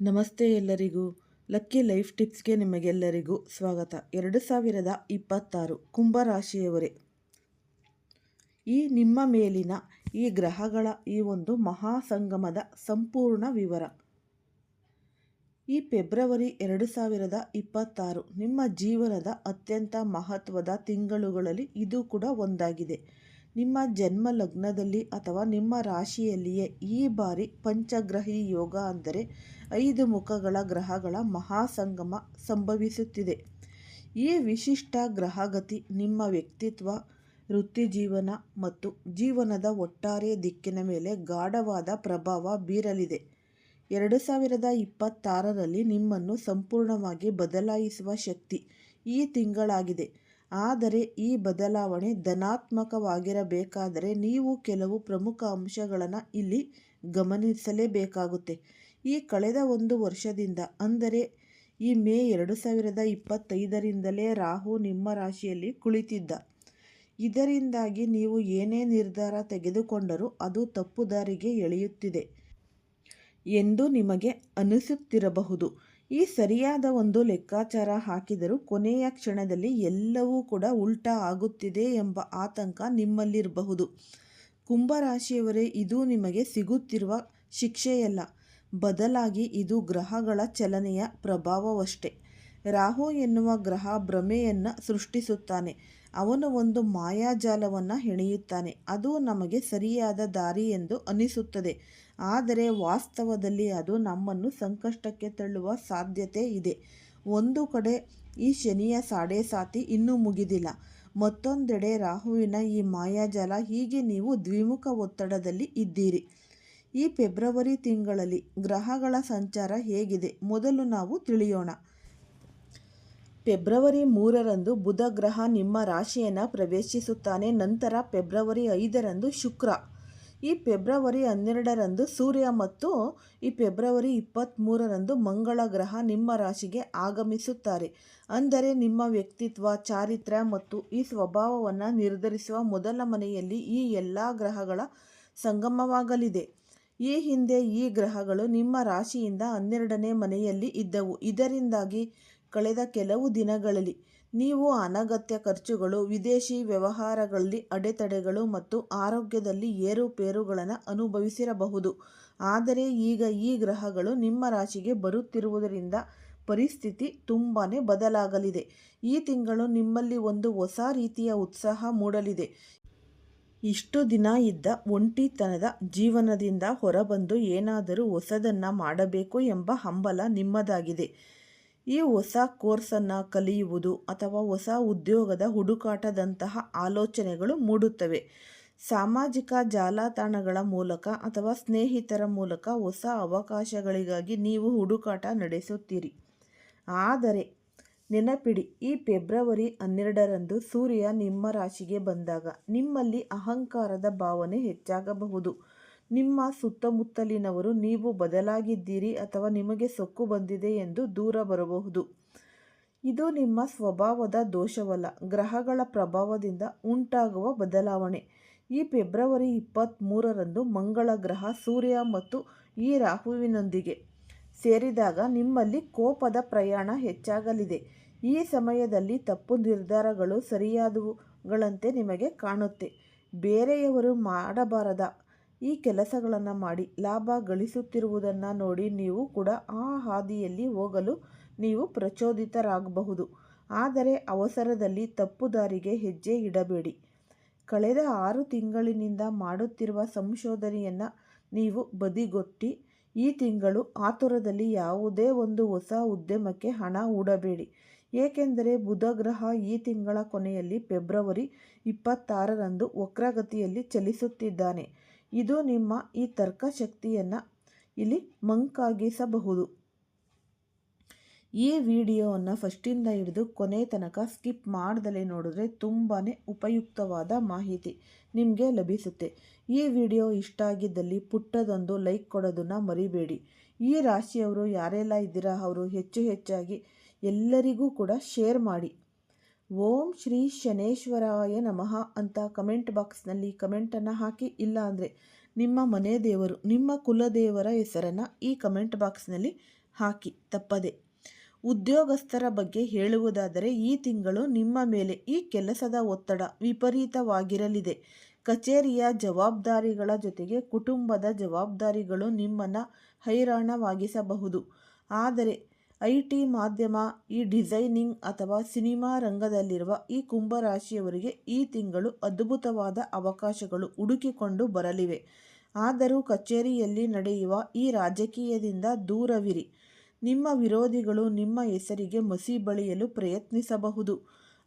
ನಮಸ್ತೆ ಎಲ್ಲರಿಗೂ. Lucky life ಟಿಪ್ಸ್ಗೆ ನಿಮಗೆಲ್ಲರಿಗೂ ಸ್ವಾಗತ. ಎರಡು ಸಾವಿರದ ಇಪ್ಪತ್ತಾರು ಕುಂಭರಾಶಿಯವರೇ ಈ ನಿಮ್ಮ ಮೇಲಿನ ಈ ಗ್ರಹಗಳ ಈ ಒಂದು ಮಹಾಸಂಗಮದ ಸಂಪೂರ್ಣ ವಿವರ. ಈ ಫೆಬ್ರವರಿ ಎರಡು ಸಾವಿರದ ಇಪ್ಪತ್ತಾರು ನಿಮ್ಮ ಜೀವನದ ಅತ್ಯಂತ ಮಹತ್ವದ ತಿಂಗಳುಗಳಲ್ಲಿ ಇದು ಕೂಡ ಒಂದಾಗಿದೆ. ನಿಮ್ಮ ಜನ್ಮ ಲಗ್ನದಲ್ಲಿ ಅಥವಾ ನಿಮ್ಮ ರಾಶಿಯಲ್ಲಿಯೇ ಈ ಬಾರಿ ಪಂಚಗ್ರಹಿ ಯೋಗ ಅಂದರೆ ಐದು ಮುಖಗಳ ಗ್ರಹಗಳ ಮಹಾಸಂಗಮ ಸಂಭವಿಸುತ್ತಿದೆ. ಈ ವಿಶಿಷ್ಟ ಗ್ರಹಗತಿ ನಿಮ್ಮ ವ್ಯಕ್ತಿತ್ವ, ವೃತ್ತಿ ಜೀವನ ಮತ್ತು ಜೀವನದ ಒಟ್ಟಾರೆ ದಿಕ್ಕಿನ ಮೇಲೆ ಗಾಢವಾದ ಪ್ರಭಾವ ಬೀರಲಿದೆ. ಎರಡು ಸಾವಿರದ ಇಪ್ಪತ್ತಾರರಲ್ಲಿ ನಿಮ್ಮನ್ನು ಸಂಪೂರ್ಣವಾಗಿ ಬದಲಾಯಿಸುವ ಶಕ್ತಿ ಈ ತಿಂಗಳಾಗಿದೆ. ಆದರೆ ಈ ಬದಲಾವಣೆ ಧನಾತ್ಮಕವಾಗಿರಬೇಕಾದರೆ ನೀವು ಕೆಲವು ಪ್ರಮುಖ ಅಂಶಗಳನ್ನು ಇಲ್ಲಿ ಗಮನಿಸಲೇಬೇಕಾಗುತ್ತೆ. ಈ ಕಳೆದ ಒಂದು ವರ್ಷದಿಂದ, ಅಂದರೆ ಈ ಮೇ ಎರಡು ಸಾವಿರದ ಇಪ್ಪತ್ತೈದರಿಂದಲೇ ರಾಹು ನಿಮ್ಮ ರಾಶಿಯಲ್ಲಿ ಕುಳಿತಿದ್ದ. ಇದರಿಂದಾಗಿ ನೀವು ಏನೇ ನಿರ್ಧಾರ ತೆಗೆದುಕೊಂಡರೂ ಅದು ತಪ್ಪು ದಾರಿಗೆ ಎಳೆಯುತ್ತಿದೆ ಎಂದು ನಿಮಗೆ ಅನಿಸುತ್ತಿರಬಹುದು. ಈ ಸರಿಯಾದ ಒಂದು ಲೆಕ್ಕಾಚಾರ ಹಾಕಿದರೂ ಕೊನೆಯ ಕ್ಷಣದಲ್ಲಿ ಎಲ್ಲವೂ ಕೂಡ ಉಲ್ಟಾ ಆಗುತ್ತಿದೆ ಎಂಬ ಆತಂಕ ನಿಮ್ಮಲ್ಲಿರಬಹುದು. ಕುಂಭರಾಶಿಯವರೇ, ಇದು ನಿಮಗೆ ಸಿಗುತ್ತಿರುವ ಶಿಕ್ಷೆಯಲ್ಲ. ಬದಲಾಗಿ ಇದು ಗ್ರಹಗಳ ಚಲನೆಯ ಪ್ರಭಾವವಷ್ಟೇ. ರಾಹು ಎನ್ನುವ ಗ್ರಹ ಭ್ರಮೆಯನ್ನು ಸೃಷ್ಟಿಸುತ್ತಾನೆ. ಅವನು ಒಂದು ಮಾಯಾಜಾಲವನ್ನು ಹೆಣೆಯುತ್ತಾನೆ. ಅದು ನಮಗೆ ಸರಿಯಾದ ದಾರಿ ಎಂದು ಅನಿಸುತ್ತದೆ. ಆದರೆ ವಾಸ್ತವದಲ್ಲಿ ಅದು ನಮ್ಮನ್ನು ಸಂಕಷ್ಟಕ್ಕೆ ತಳ್ಳುವ ಸಾಧ್ಯತೆ ಇದೆ. ಒಂದು ಕಡೆ ಈ ಶನಿಯ ಸಾಡೆ ಸಾತಿ ಇನ್ನೂ ಮುಗಿದಿಲ್ಲ. ಮತ್ತೊಂದೆಡೆ ರಾಹುವಿನ ಈ ಮಾಯಾಜಾಲ ಹೀಗೆ ನೀವು ದ್ವಿಮುಖ ಒತ್ತಡದಲ್ಲಿ ಇದ್ದೀರಿ. ಈ ಫೆಬ್ರವರಿ ತಿಂಗಳಲ್ಲಿ ಗ್ರಹಗಳ ಸಂಚಾರ ಹೇಗಿದೆ? ಮೊದಲು ನಾವು ತಿಳಿಯೋಣ. ಫೆಬ್ರವರಿ ಮೂರರಂದು ಬುಧ ಗ್ರಹ ನಿಮ್ಮ ರಾಶಿಯನ್ನು ಪ್ರವೇಶಿಸುತ್ತಾನೆ. ನಂತರ ಫೆಬ್ರವರಿ ಐದರಂದು ಶುಕ್ರ. ಈ ಫೆಬ್ರವರಿ ಹನ್ನೆರಡರಂದು ಸೂರ್ಯ ಮತ್ತು ಈ ಫೆಬ್ರವರಿ ಇಪ್ಪತ್ತ್ಮೂರರಂದು ಮಂಗಳ ಗ್ರಹ ನಿಮ್ಮ ರಾಶಿಗೆ ಆಗಮಿಸುತ್ತಾರೆ. ಅಂದರೆ ನಿಮ್ಮ ವ್ಯಕ್ತಿತ್ವ ಚಾರಿತ್ರ್ಯ ಮತ್ತು ಈ ಸ್ವಭಾವವನ್ನು ನಿರ್ಧರಿಸುವ ಮೊದಲ ಮನೆಯಲ್ಲಿ ಈ ಎಲ್ಲ ಗ್ರಹಗಳ ಸಂಗಮವಾಗಲಿದೆ. ಈ ಹಿಂದೆ ಈ ಗ್ರಹಗಳು ನಿಮ್ಮ ರಾಶಿಯಿಂದ ಹನ್ನೆರಡನೇ ಮನೆಯಲ್ಲಿ ಇದ್ದವು. ಇದರಿಂದಾಗಿ ಕಳೆದ ಕೆಲವು ದಿನಗಳಲ್ಲಿ ನೀವು ಅನಗತ್ಯ ಖರ್ಚುಗಳು, ವಿದೇಶಿ ವ್ಯವಹಾರಗಳಲ್ಲಿ ಅಡೆತಡೆಗಳು ಮತ್ತು ಆರೋಗ್ಯದಲ್ಲಿ ಏರುಪೇರುಗಳನ್ನು ಅನುಭವಿಸಿರಬಹುದು. ಆದರೆ ಈಗ ಈ ಗ್ರಹಗಳು ನಿಮ್ಮ ರಾಶಿಗೆ ಬರುತ್ತಿರುವುದರಿಂದ ಪರಿಸ್ಥಿತಿ ತುಂಬಾ ಬದಲಾಗಲಿದೆ. ಈ ತಿಂಗಳು ನಿಮ್ಮಲ್ಲಿ ಒಂದು ಹೊಸ ರೀತಿಯ ಉತ್ಸಾಹ ಮೂಡಲಿದೆ. ಇಷ್ಟು ದಿನ ಇದ್ದ ಒಂಟಿತನದ ಜೀವನದಿಂದ ಹೊರಬಂದು ಏನಾದರೂ ಹೊಸದನ್ನು ಮಾಡಬೇಕು ಎಂಬ ಹಂಬಲ ನಿಮ್ಮದಾಗಿದೆ. ಈ ಹೊಸ ಕೋರ್ಸನ್ನು ಕಲಿಯುವುದು ಅಥವಾ ಹೊಸ ಉದ್ಯೋಗದ ಹುಡುಕಾಟದಂತಹ ಆಲೋಚನೆಗಳು ಮೂಡುತ್ತವೆ. ಸಾಮಾಜಿಕ ಜಾಲತಾಣಗಳ ಮೂಲಕ ಅಥವಾ ಸ್ನೇಹಿತರ ಮೂಲಕ ಹೊಸ ಅವಕಾಶಗಳಿಗಾಗಿ ನೀವು ಹುಡುಕಾಟ ನಡೆಸುತ್ತೀರಿ. ಆದರೆ, ನೆನಪಿಡಿ, ಈ ಫೆಬ್ರವರಿ ಹನ್ನೆರಡರಂದು ಸೂರ್ಯ ನಿಮ್ಮ ರಾಶಿಗೆ ಬಂದಾಗ ನಿಮ್ಮಲ್ಲಿ ಅಹಂಕಾರದ ಭಾವನೆ ಹೆಚ್ಚಾಗಬಹುದು. ನಿಮ್ಮ ಸುತ್ತಮುತ್ತಲಿನವರು ನೀವು ಬದಲಾಗಿದ್ದೀರಿ ಅಥವಾ ನಿಮಗೆ ಸೊಕ್ಕು ಬಂದಿದೆ ಎಂದು ದೂರ ಬರಬಹುದು. ಇದು ನಿಮ್ಮ ಸ್ವಭಾವದ ದೋಷವಲ್ಲ, ಗ್ರಹಗಳ ಪ್ರಭಾವದಿಂದ ಉಂಟಾಗುವ ಬದಲಾವಣೆ. ಈ ಫೆಬ್ರವರಿ ಇಪ್ಪತ್ತ್ಮೂರರಂದು ಮಂಗಳ ಗ್ರಹ ಸೂರ್ಯ ಮತ್ತು ಈ ರಾಹುವಿನೊಂದಿಗೆ ಸೇರಿದಾಗ ನಿಮ್ಮಲ್ಲಿ ಕೋಪದ ಪ್ರಯಾಣ ಹೆಚ್ಚಾಗಲಿದೆ. ಈ ಸಮಯದಲ್ಲಿ ತಪ್ಪು ನಿರ್ಧಾರಗಳು ಸರಿಯಾದವುಗಳಂತೆ ನಿಮಗೆ ಕಾಣುತ್ತೆ. ಬೇರೆಯವರು ಮಾಡಬಾರದ ಈ ಕೆಲಸಗಳನ್ನು ಮಾಡಿ ಲಾಭ ಗಳಿಸುತ್ತಿರುವುದನ್ನು ನೋಡಿ ನೀವು ಕೂಡ ಆ ಹಾದಿಯಲ್ಲಿ ಹೋಗಲು ನೀವು ಪ್ರಚೋದಿತರಾಗಬಹುದು. ಆದರೆ ಅವಸರದಲ್ಲಿ ತಪ್ಪು ದಾರಿಗೆ ಹೆಜ್ಜೆ ಇಡಬೇಡಿ. ಕಳೆದ ಆರು ತಿಂಗಳಿನಿಂದ ಮಾಡುತ್ತಿರುವ ಸಂಶೋಧನೆಯನ್ನು ನೀವು ಬದಿಗೊಟ್ಟಿ, ಈ ತಿಂಗಳು ಆತುರದಲ್ಲಿ ಯಾವುದೇ ಒಂದು ಹೊಸ ಉದ್ಯಮಕ್ಕೆ ಹಣ ಹೂಡಬೇಡಿ. ಏಕೆಂದರೆ ಬುಧ ಗ್ರಹ ಈ ತಿಂಗಳ ಕೊನೆಯಲ್ಲಿ ಫೆಬ್ರವರಿ ಇಪ್ಪತ್ತಾರರಂದು ವಕ್ರಗತಿಯಲ್ಲಿ ಚಲಿಸುತ್ತಿದ್ದಾನೆ. ಇದು ನಿಮ್ಮ ಈ ತರ್ಕಶಕ್ತಿಯನ್ನು ಇಲ್ಲಿ ಮಂಕಾಗಿಸಬಹುದು. ಈ ವಿಡಿಯೋವನ್ನು ಫಸ್ಟಿಂದ ಹಿಡಿದು ಕೊನೆ ತನಕ ಸ್ಕಿಪ್ ಮಾಡ್ದಲೇ ನೋಡಿದ್ರೆ ತುಂಬಾ ಉಪಯುಕ್ತವಾದ ಮಾಹಿತಿ ನಿಮಗೆ ಲಭಿಸುತ್ತೆ. ಈ ವಿಡಿಯೋ ಇಷ್ಟ ಆಗಿದ್ದಲ್ಲಿ ಪುಟ್ಟದೊಂದು ಲೈಕ್ ಕೊಡೋದನ್ನು ಮರಿಬೇಡಿ. ಈ ರಾಶಿಯವರು ಯಾರೆಲ್ಲ ಇದ್ದೀರಾ, ಅವರು ಹೆಚ್ಚು ಹೆಚ್ಚಾಗಿ ಎಲ್ಲರಿಗೂ ಕೂಡ ಶೇರ್ ಮಾಡಿ. ಓಂ ಶ್ರೀ ಶನೇಶ್ವರಾಯ ನಮಃ ಅಂತ ಕಮೆಂಟ್ ಬಾಕ್ಸ್ನಲ್ಲಿ ಕಮೆಂಟನ್ನು ಹಾಕಿ. ಇಲ್ಲ ಅಂದರೆ ನಿಮ್ಮ ಮನೆ ದೇವರು, ನಿಮ್ಮ ಕುಲದೇವರ ಹೆಸರನ್ನು ಈ ಕಮೆಂಟ್ ಬಾಕ್ಸ್ನಲ್ಲಿ ಹಾಕಿ. ತಪ್ಪದೆ. ಉದ್ಯೋಗಸ್ಥರ ಬಗ್ಗೆ ಹೇಳುವುದಾದರೆ ಈ ತಿಂಗಳು ನಿಮ್ಮ ಮೇಲೆ ಈ ಕೆಲಸದ ಒತ್ತಡ ವಿಪರೀತವಾಗಿರಲಿದೆ. ಕಚೇರಿಯ ಜವಾಬ್ದಾರಿಗಳ ಜೊತೆಗೆ ಕುಟುಂಬದ ಜವಾಬ್ದಾರಿಗಳು ನಿಮ್ಮನ್ನು ಹೈರಾಣವಾಗಿಸಬಹುದು. ಆದರೆ ಐ ಟಿ ಮಾಧ್ಯಮ, ಈ ಡಿಸೈನಿಂಗ್ ಅಥವಾ ಸಿನಿಮಾ ರಂಗದಲ್ಲಿರುವ ಈ ಕುಂಭರಾಶಿಯವರಿಗೆ ಈ ತಿಂಗಳು ಅದ್ಭುತವಾದ ಅವಕಾಶಗಳು ಹುಡುಕಿಕೊಂಡು ಬರಲಿವೆ. ಆದರೂ ಕಚೇರಿಯಲ್ಲಿ ನಡೆಯುವ ಈ ರಾಜಕೀಯದಿಂದ ದೂರವಿರಿ. ನಿಮ್ಮ ವಿರೋಧಿಗಳು ನಿಮ್ಮ ಹೆಸರಿಗೆ ಮಸಿ ಬಳಿಯಲು ಪ್ರಯತ್ನಿಸಬಹುದು.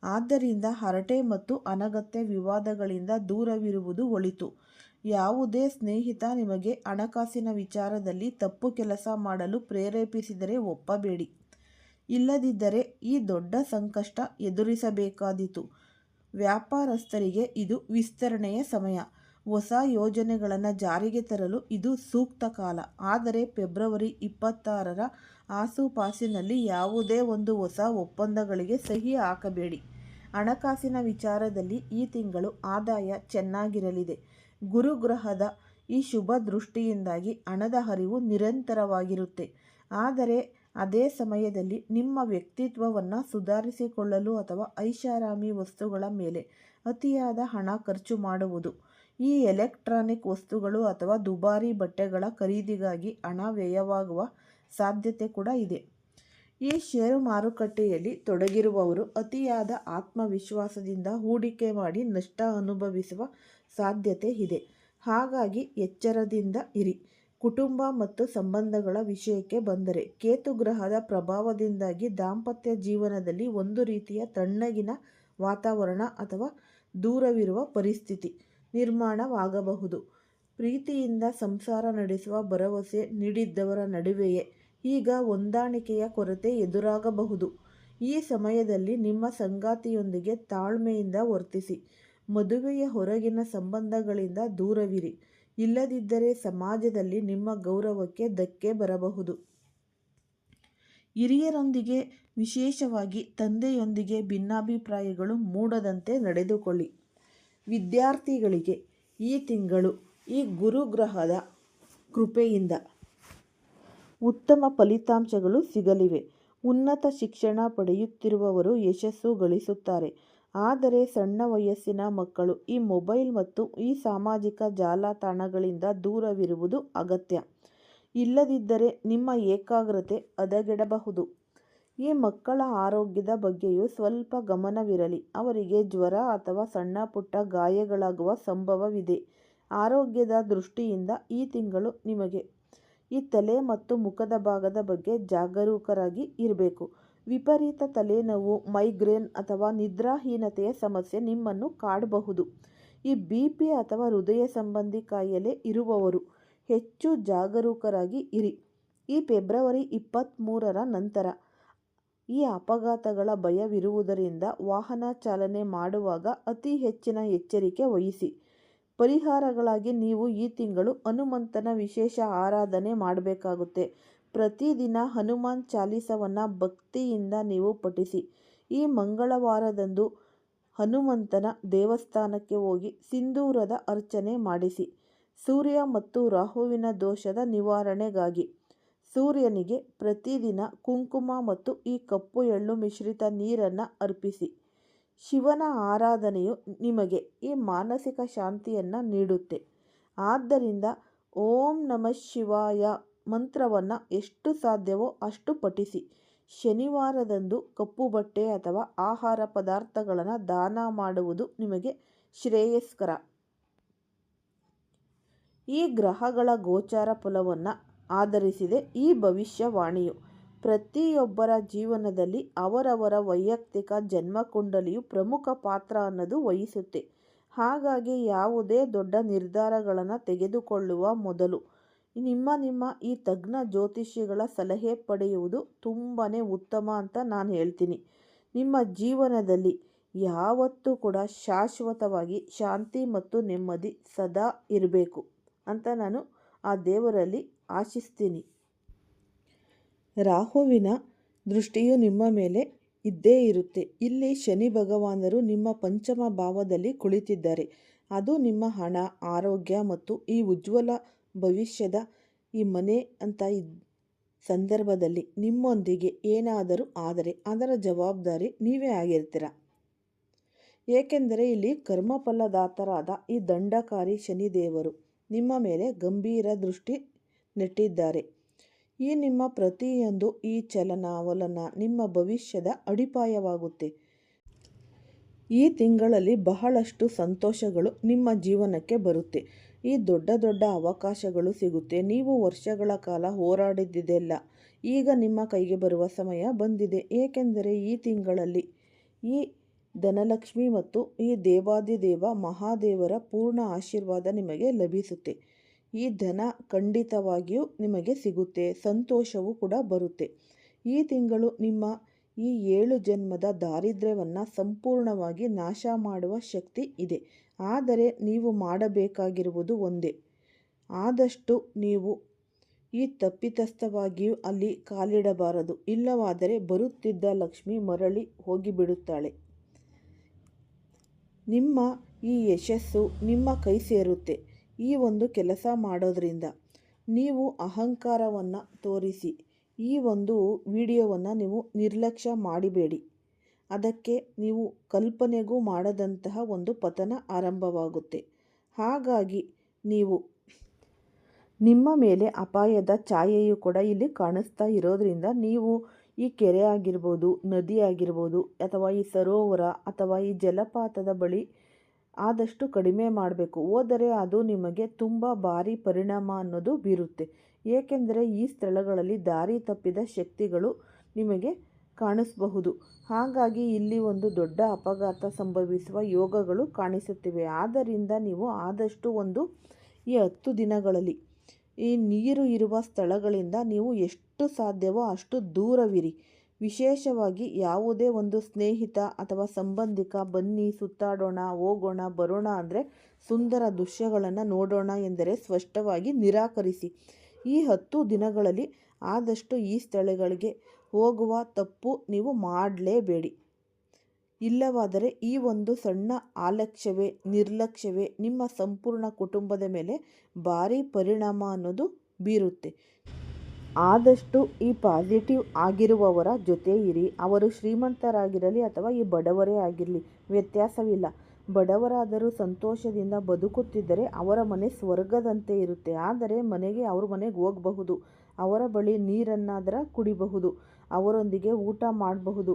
ಆದ್ದರಿಂದ ಹರಟೆ ಮತ್ತು ಅನಗತ್ಯ ವಿವಾದಗಳಿಂದ ದೂರವಿರುವುದು ಒಳಿತು. ಯಾವುದೇ ಸ್ನೇಹಿತ ನಿಮಗೆ ಹಣಕಾಸಿನ ವಿಚಾರದಲ್ಲಿ ತಪ್ಪು ಕೆಲಸ ಮಾಡಲು ಪ್ರೇರೇಪಿಸಿದರೆ ಒಪ್ಪಬೇಡಿ. ಇಲ್ಲದಿದ್ದರೆ ಈ ದೊಡ್ಡ ಸಂಕಷ್ಟ ಎದುರಿಸಬೇಕಾದೀತು. ವ್ಯಾಪಾರಸ್ಥರಿಗೆ ಇದು ವಿಸ್ತರಣೆಯ ಸಮಯ. ಹೊಸ ಯೋಜನೆಗಳನ್ನು ಜಾರಿಗೆ ತರಲು ಇದು ಸೂಕ್ತ ಕಾಲ. ಆದರೆ ಫೆಬ್ರವರಿ ಇಪ್ಪತ್ತಾರರ ಆಸುಪಾಸಿನಲ್ಲಿ ಯಾವುದೇ ಒಂದು ಹೊಸ ಒಪ್ಪಂದಗಳಿಗೆ ಸಹಿ ಹಾಕಬೇಡಿ. ಹಣಕಾಸಿನ ವಿಚಾರದಲ್ಲಿ ಈ ತಿಂಗಳು ಆದಾಯ ಚೆನ್ನಾಗಿರಲಿದೆ. ಗುರುಗ್ರಹದ ಈ ಶುಭ ದೃಷ್ಟಿಯಿಂದಾಗಿ ಹಣದ ಹರಿವು ನಿರಂತರವಾಗಿರುತ್ತೆ. ಆದರೆ ಅದೇ ಸಮಯದಲ್ಲಿ ನಿಮ್ಮ ವ್ಯಕ್ತಿತ್ವವನ್ನು ಸುಧಾರಿಸಿಕೊಳ್ಳಲು ಅಥವಾ ಐಷಾರಾಮಿ ವಸ್ತುಗಳ ಮೇಲೆ ಅತಿಯಾದ ಹಣ ಖರ್ಚು ಮಾಡುವುದು. ಈ ಎಲೆಕ್ಟ್ರಾನಿಕ್ ವಸ್ತುಗಳು ಅಥವಾ ದುಬಾರಿ ಬಟ್ಟೆಗಳ ಖರೀದಿಗಾಗಿ ಹಣ ವ್ಯಯವಾಗುವ ಸಾಧ್ಯತೆ ಕೂಡ ಇದೆ. ಈ ಷೇರು ಮಾರುಕಟ್ಟೆಯಲ್ಲಿ ತೊಡಗಿರುವವರು ಅತಿಯಾದ ಆತ್ಮವಿಶ್ವಾಸದಿಂದ ಹೂಡಿಕೆ ಮಾಡಿ ನಷ್ಟ ಅನುಭವಿಸುವ ಸಾಧ್ಯತೆ ಇದೆ. ಹಾಗಾಗಿ ಎಚ್ಚರದಿಂದ ಇರಿ. ಕುಟುಂಬ ಮತ್ತು ಸಂಬಂಧಗಳ ವಿಷಯಕ್ಕೆ ಬಂದರೆ ಕೇತು ಗ್ರಹದ ಪ್ರಭಾವದಿಂದಾಗಿ ದಾಂಪತ್ಯ ಜೀವನದಲ್ಲಿ ಒಂದು ರೀತಿಯ ತಣ್ಣಗಿನ ವಾತಾವರಣ ಅಥವಾ ದೂರವಿರುವ ಪರಿಸ್ಥಿತಿ ನಿರ್ಮಾಣವಾಗಬಹುದು. ಪ್ರೀತಿಯಿಂದ ಸಂಸಾರ ನಡೆಸುವ ಭರವಸೆ ನೀಡಿದ್ದವರ ನಡುವೆಯೇ ಈಗ ಹೊಂದಾಣಿಕೆಯ ಕೊರತೆ ಎದುರಾಗಬಹುದು. ಈ ಸಮಯದಲ್ಲಿ ನಿಮ್ಮ ಸಂಗಾತಿಯೊಂದಿಗೆ ತಾಳ್ಮೆಯಿಂದ ವರ್ತಿಸಿ. ಮದುವೆಯ ಹೊರಗಿನ ಸಂಬಂಧಗಳಿಂದ ದೂರವಿರಿ. ಇಲ್ಲದಿದ್ದರೆ ಸಮಾಜದಲ್ಲಿ ನಿಮ್ಮ ಗೌರವಕ್ಕೆ ಧಕ್ಕೆ ಬರಬಹುದು. ಹಿರಿಯರೊಂದಿಗೆ ವಿಶೇಷವಾಗಿ ತಂದೆಯೊಂದಿಗೆ ಭಿನ್ನಾಭಿಪ್ರಾಯಗಳು ಮೂಡದಂತೆ ನಡೆದುಕೊಳ್ಳಿ. ವಿದ್ಯಾರ್ಥಿಗಳಿಗೆ ಈ ತಿಂಗಳು ಈ ಗುರುಗ್ರಹದ ಕೃಪೆಯಿಂದ ಉತ್ತಮ ಫಲಿತಾಂಶಗಳು ಸಿಗಲಿವೆ. ಉನ್ನತ ಶಿಕ್ಷಣ ಪಡೆಯುತ್ತಿರುವವರು ಯಶಸ್ಸು ಗಳಿಸುತ್ತಾರೆ. ಆದರೆ ಸಣ್ಣ ವಯಸ್ಸಿನ ಮಕ್ಕಳು ಈ ಮೊಬೈಲ್ ಮತ್ತು ಈ ಸಾಮಾಜಿಕ ಜಾಲತಾಣಗಳಿಂದ ದೂರವಿರುವುದು ಅಗತ್ಯ. ಇಲ್ಲದಿದ್ದರೆ ನಿಮ್ಮ ಏಕಾಗ್ರತೆ ಹದಗೆಡಬಹುದು. ಈ ಮಕ್ಕಳ ಆರೋಗ್ಯದ ಬಗ್ಗೆಯೂ ಸ್ವಲ್ಪ ಗಮನವಿರಲಿ. ಅವರಿಗೆ ಜ್ವರ ಅಥವಾ ಸಣ್ಣ ಪುಟ್ಟ ಗಾಯಗಳಾಗುವ ಸಂಭವವಿದೆ. ಆರೋಗ್ಯದ ದೃಷ್ಟಿಯಿಂದ ಈ ತಿಂಗಳು ನಿಮಗೆ ಈ ತಲೆ ಮತ್ತು ಮುಖದ ಭಾಗದ ಬಗ್ಗೆ ಜಾಗರೂಕರಾಗಿ ಇರಬೇಕು. ವಿಪರೀತ ತಲೆನೋವು, ಮೈಗ್ರೇನ್ ಅಥವಾ ನಿದ್ರಾಹೀನತೆಯ ಸಮಸ್ಯೆ ನಿಮ್ಮನ್ನು ಕಾಡಬಹುದು. ಈ ಬಿ ಪಿ ಅಥವಾ ಹೃದಯ ಸಂಬಂಧಿ ಕಾಯಿಲೆ ಇರುವವರು ಹೆಚ್ಚು ಜಾಗರೂಕರಾಗಿ ಇರಿ. ಈ ಫೆಬ್ರವರಿ ಇಪ್ಪತ್ತ್ಮೂರರ ನಂತರ ಈ ಅಪಘಾತಗಳ ಭಯವಿರುವುದರಿಂದ ವಾಹನ ಚಾಲನೆ ಮಾಡುವಾಗ ಅತಿ ಹೆಚ್ಚಿನ ಎಚ್ಚರಿಕೆ ವಹಿಸಿ. ಪರಿಹಾರಗಳಾಗಿ ನೀವು ಈ ತಿಂಗಳು ಹನುಮಂತನ ವಿಶೇಷ ಆರಾಧನೆ ಮಾಡಬೇಕಾಗುತ್ತೆ. ಪ್ರತಿದಿನ ಹನುಮಾನ್ ಚಾಲೀಸವನ್ನು ಭಕ್ತಿಯಿಂದ ನೀವು ಪಠಿಸಿ. ಈ ಮಂಗಳವಾರದಂದು ಹನುಮಂತನ ದೇವಸ್ಥಾನಕ್ಕೆ ಹೋಗಿ ಸಿಂಧೂರದ ಅರ್ಚನೆ ಮಾಡಿಸಿ. ಸೂರ್ಯ ಮತ್ತು ರಾಹುವಿನ ದೋಷದ ನಿವಾರಣೆಗಾಗಿ ಸೂರ್ಯನಿಗೆ ಪ್ರತಿದಿನ ಕುಂಕುಮ ಮತ್ತು ಈ ಕಪ್ಪು ಎಳ್ಳು ಮಿಶ್ರಿತ ನೀರನ್ನು ಅರ್ಪಿಸಿ. ಶಿವನ ಆರಾಧನೆಯು ನಿಮಗೆ ಈ ಮಾನಸಿಕ ಶಾಂತಿಯನ್ನು ನೀಡುತ್ತೆ. ಆದ್ದರಿಂದ ಓಂ ನಮಃ ಶಿವಾಯ. ಮಂತ್ರವನ್ನು ಎಷ್ಟು ಸಾಧ್ಯವೋ ಅಷ್ಟು ಪಠಿಸಿ. ಶನಿವಾರದಂದು ಕಪ್ಪು ಬಟ್ಟೆ ಅಥವಾ ಆಹಾರ ಪದಾರ್ಥಗಳನ್ನು ದಾನ ಮಾಡುವುದು ನಿಮಗೆ ಶ್ರೇಯಸ್ಕರ. ಈ ಗ್ರಹಗಳ ಗೋಚಾರ ಫಲವನ್ನು ಆಧರಿಸಿದೆ ಈ ಭವಿಷ್ಯವಾಣಿಯು. ಪ್ರತಿಯೊಬ್ಬರ ಜೀವನದಲ್ಲಿ ಅವರವರ ವೈಯಕ್ತಿಕ ಜನ್ಮಕುಂಡಲಿಯು ಪ್ರಮುಖ ಪಾತ್ರ ಅನ್ನೋದು ವಹಿಸುತ್ತೆ. ಹಾಗಾಗಿ ಯಾವುದೇ ದೊಡ್ಡ ನಿರ್ಧಾರಗಳನ್ನು ತೆಗೆದುಕೊಳ್ಳುವ ಮೊದಲು ನಿಮ್ಮ ನಿಮ್ಮ ಈ ತಜ್ಞ ಜ್ಯೋತಿಷಿಗಳ ಸಲಹೆ ಪಡೆಯುವುದು ತುಂಬಾ ಉತ್ತಮ ಅಂತ ನಾನು ಹೇಳ್ತೀನಿ. ನಿಮ್ಮ ಜೀವನದಲ್ಲಿ ಯಾವತ್ತೂ ಕೂಡ ಶಾಶ್ವತವಾಗಿ ಶಾಂತಿ ಮತ್ತು ನೆಮ್ಮದಿ ಸದಾ ಇರಬೇಕು ಅಂತ ನಾನು ಆ ದೇವರಲ್ಲಿ ಆಶಿಸ್ತೀನಿ. ರಾಹುವಿನ ದೃಷ್ಟಿಯು ನಿಮ್ಮ ಮೇಲೆ ಇದ್ದೇ ಇರುತ್ತೆ. ಇಲ್ಲಿ ಶನಿ ಭಗವಾನರು ನಿಮ್ಮ ಪಂಚಮ ಭಾವದಲ್ಲಿ ಕುಳಿತಿದ್ದಾರೆ. ಅದು ನಿಮ್ಮ ಹಣ, ಆರೋಗ್ಯ ಮತ್ತು ಈ ಉಜ್ವಲ ಭವಿಷ್ಯದ ಈ ಮನೆ ಅಂತ ಸಂದರ್ಭದಲ್ಲಿ ನಿಮ್ಮೊಂದಿಗೆ ಏನಾದರೂ ಆದರೆ ಅದರ ಜವಾಬ್ದಾರಿ ನೀವೇ ಆಗಿರ್ತೀರ. ಏಕೆಂದರೆ ಇಲ್ಲಿ ಕರ್ಮಫಲದಾತರಾದ ಈ ದಂಡಕಾರಿ ಶನಿದೇವರು ನಿಮ್ಮ ಮೇಲೆ ಗಂಭೀರ ದೃಷ್ಟಿ ನೆಟ್ಟಿದ್ದಾರೆ. ಈ ನಿಮ್ಮ ಪ್ರತಿಯೊಂದು ಈ ಚಲನ ನಿಮ್ಮ ಭವಿಷ್ಯದ ಅಡಿಪಾಯವಾಗುತ್ತೆ. ಈ ತಿಂಗಳಲ್ಲಿ ಬಹಳಷ್ಟು ಸಂತೋಷಗಳು ನಿಮ್ಮ ಜೀವನಕ್ಕೆ ಬರುತ್ತೆ. ಈ ದೊಡ್ಡ ದೊಡ್ಡ ಅವಕಾಶಗಳು ಸಿಗುತ್ತೆ. ನೀವು ವರ್ಷಗಳ ಕಾಲ ಹೋರಾಡಿದ್ದಿದೆಲ್ಲ. ಈಗ ನಿಮ್ಮ ಕೈಗೆ ಬರುವ ಸಮಯ ಬಂದಿದೆ. ಏಕೆಂದರೆ ಈ ತಿಂಗಳಲ್ಲಿ ಈ ಧನಲಕ್ಷ್ಮಿ ಮತ್ತು ಈ ದೇವಾದಿದೇವ ಮಹಾದೇವರ ಪೂರ್ಣ ಆಶೀರ್ವಾದ ನಿಮಗೆ ಲಭಿಸುತ್ತೆ. ಈ ಧನ ಖಂಡಿತವಾಗಿಯೂ ನಿಮಗೆ ಸಿಗುತ್ತೆ. ಸಂತೋಷವೂ ಕೂಡ ಬರುತ್ತೆ. ಈ ತಿಂಗಳು ನಿಮ್ಮ ಈ ಏಳು ಜನ್ಮದ ದಾರಿದ್ರ್ಯವನ್ನು ಸಂಪೂರ್ಣವಾಗಿ ನಾಶ ಮಾಡುವ ಶಕ್ತಿ ಇದೆ. ಆದರೆ ನೀವು ಮಾಡಬೇಕಾಗಿರುವುದು ಒಂದೇ. ಆದಷ್ಟು ನೀವು ಈ ತಪ್ಪಿತಸ್ಥವಾಗಿಯೂ ಅಲ್ಲಿ ಕಾಲಿಡಬಾರದು. ಇಲ್ಲವಾದರೆ ಬರುತ್ತಿದ್ದ ಲಕ್ಷ್ಮಿ ಮರಳಿ ಹೋಗಿಬಿಡುತ್ತಾಳೆ. ನಿಮ್ಮ ಈ ಯಶಸ್ಸು ನಿಮ್ಮ ಕೈ ಸೇರುತ್ತೆ ಈ ಒಂದು ಕೆಲಸ ಮಾಡೋದ್ರಿಂದ. ನೀವು ಅಹಂಕಾರವನ್ನು ತೋರಿಸಿ ಈ ಒಂದು ವಿಡಿಯೋವನ್ನು ನೀವು ನಿರ್ಲಕ್ಷ್ಯ ಮಾಡಿಬೇಡಿ. ಅದಕ್ಕೆ ನೀವು ಕಲ್ಪನೆಗೂ ಮಾಡದಂತಹ ಒಂದು ಪತನ ಆರಂಭವಾಗುತ್ತೆ. ಹಾಗಾಗಿ ನೀವು ನಿಮ್ಮ ಮೇಲೆ ಅಪಾಯದ ಛಾಯೆಯು ಕೂಡ ಇಲ್ಲಿ ಕಾಣಿಸ್ತಾ ಇರೋದ್ರಿಂದ ನೀವು ಈ ಕೆರೆ ಆಗಿರ್ಬೋದು, ನದಿ ಆಗಿರ್ಬೋದು, ಅಥವಾ ಈ ಸರೋವರ ಅಥವಾ ಈ ಜಲಪಾತದ ಬಳಿ ಆದಷ್ಟು ಕಡಿಮೆ ಮಾಡಬೇಕು. ಹೋದರೆ ಅದು ನಿಮಗೆ ತುಂಬ ಭಾರಿ ಪರಿಣಾಮ ಅನ್ನೋದು ಬೀರುತ್ತೆ. ಏಕೆಂದರೆ ಈ ಸ್ಥಳಗಳಲ್ಲಿ ದಾರಿ ತಪ್ಪಿದ ಶಕ್ತಿಗಳು ನಿಮಗೆ ಕಾಣಿಸಬಹುದು. ಹಾಗಾಗಿ ಇಲ್ಲಿ ಒಂದು ದೊಡ್ಡ ಅಪಘಾತ ಸಂಭವಿಸುವ ಯೋಗಗಳು ಕಾಣಿಸುತ್ತಿವೆ. ಆದ್ದರಿಂದ ನೀವು ಆದಷ್ಟು ಒಂದು ಈ ಹತ್ತು ದಿನಗಳಲ್ಲಿ ಈ ನೀರು ಇರುವ ಸ್ಥಳಗಳಿಂದ ನೀವು ಎಷ್ಟು ಸಾಧ್ಯವೋ ಅಷ್ಟು ದೂರವಿರಿ. ವಿಶೇಷವಾಗಿ ಯಾವುದೇ ಒಂದು ಸ್ನೇಹಿತ ಅಥವಾ ಸಂಬಂಧಿಕ ಬನ್ನಿ, ಸುತ್ತಾಡೋಣ, ಹೋಗೋಣ, ಬರೋಣ ಅಂದರೆ ಸುಂದರ ದೃಶ್ಯಗಳನ್ನು ನೋಡೋಣ ಎಂದರೆ ಸ್ಪಷ್ಟವಾಗಿ ನಿರಾಕರಿಸಿ. ಈ ಹತ್ತು ದಿನಗಳಲ್ಲಿ ಆದಷ್ಟು ಈ ಸ್ಥಳಗಳಿಗೆ ಹೋಗುವ ತಪ್ಪು ನೀವು ಮಾಡಲೇಬೇಡಿ. ಇಲ್ಲವಾದರೆ ಈ ಒಂದು ಸಣ್ಣ ಆಲಕ್ಷ್ಯವೇ, ನಿರ್ಲಕ್ಷ್ಯವೇ ನಿಮ್ಮ ಸಂಪೂರ್ಣ ಕುಟುಂಬದ ಮೇಲೆ ಭಾರಿ ಪರಿಣಾಮ ಅನ್ನೋದು ಬೀರುತ್ತೆ. ಆದಷ್ಟು ಈ ಪಾಸಿಟಿವ್ ಆಗಿರುವವರ ಜೊತೆ ಇರಿ. ಅವರು ಶ್ರೀಮಂತರಾಗಿರಲಿ ಅಥವಾ ಈ ಬಡವರೇ ಆಗಿರಲಿ, ವ್ಯತ್ಯಾಸವಿಲ್ಲ. ಬಡವರಾದರೂ ಸಂತೋಷದಿಂದ ಬದುಕುತ್ತಿದ್ದರೆ ಅವರ ಮನೆ ಸ್ವರ್ಗದಂತೆ ಇರುತ್ತೆ. ಆದರೆ ಮನೆಗೆ, ಅವ್ರ ಮನೆಗೆ ಹೋಗಬಹುದು. ಅವರ ಬಳಿ ನೀರನ್ನಾದರೂ ಕುಡಿಬಹುದು, ಅವರೊಂದಿಗೆ ಊಟ ಮಾಡಬಹುದು.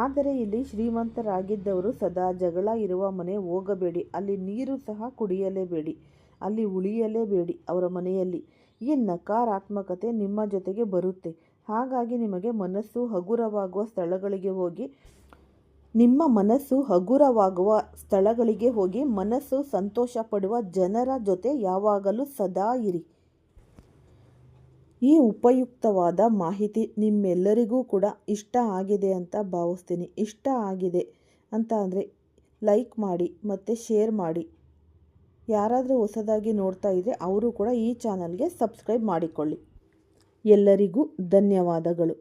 ಆದರೆ ಇಲ್ಲಿ ಶ್ರೀಮಂತರಾಗಿದ್ದವರು ಸದಾ ಜಗಳ ಇರುವ ಮನೆ ಹೋಗಬೇಡಿ, ಅಲ್ಲಿ ನೀರು ಸಹ ಕುಡಿಯಲೇಬೇಡಿ, ಅಲ್ಲಿ ಉಳಿಯಲೇಬೇಡಿ ಅವರ ಮನೆಯಲ್ಲಿ. ಈ ನಕಾರಾತ್ಮಕತೆ ನಿಮ್ಮ ಜೊತೆಗೆ ಬರುತ್ತೆ. ಹಾಗಾಗಿ ನಿಮಗೆ ಮನಸ್ಸು ಹಗುರವಾಗುವ ಸ್ಥಳಗಳಿಗೆ ಹೋಗಿ, ನಿಮ್ಮ ಮನಸ್ಸು ಹಗುರವಾಗುವ ಸ್ಥಳಗಳಿಗೆ ಹೋಗಿ ಮನಸ್ಸು ಸಂತೋಷ ಪಡುವ ಜನರ ಜೊತೆ ಯಾವಾಗಲೂ ಸದಾ ಇರಿ. ಈ ಉಪಯುಕ್ತವಾದ ಮಾಹಿತಿ ನಿಮ್ಮೆಲ್ಲರಿಗೂ ಕೂಡ ಇಷ್ಟ ಆಗಿದೆ ಅಂತ ಭಾವಿಸ್ತೀನಿ. ಇಷ್ಟ ಆಗಿದೆ ಅಂತ ಅಂದರೆ ಲೈಕ್ ಮಾಡಿ ಮತ್ತು ಶೇರ್ ಮಾಡಿ. ಯಾರಾದರೂ ಹೊಸದಾಗಿ ನೋಡ್ತಾ ಇದ್ದರೆ ಅವರು ಕೂಡ ಈ ಚಾನಲ್ಗೆ ಸಬ್ಸ್ಕ್ರೈಬ್ ಮಾಡಿಕೊಳ್ಳಿ. ಎಲ್ಲರಿಗೂ ಧನ್ಯವಾದಗಳು.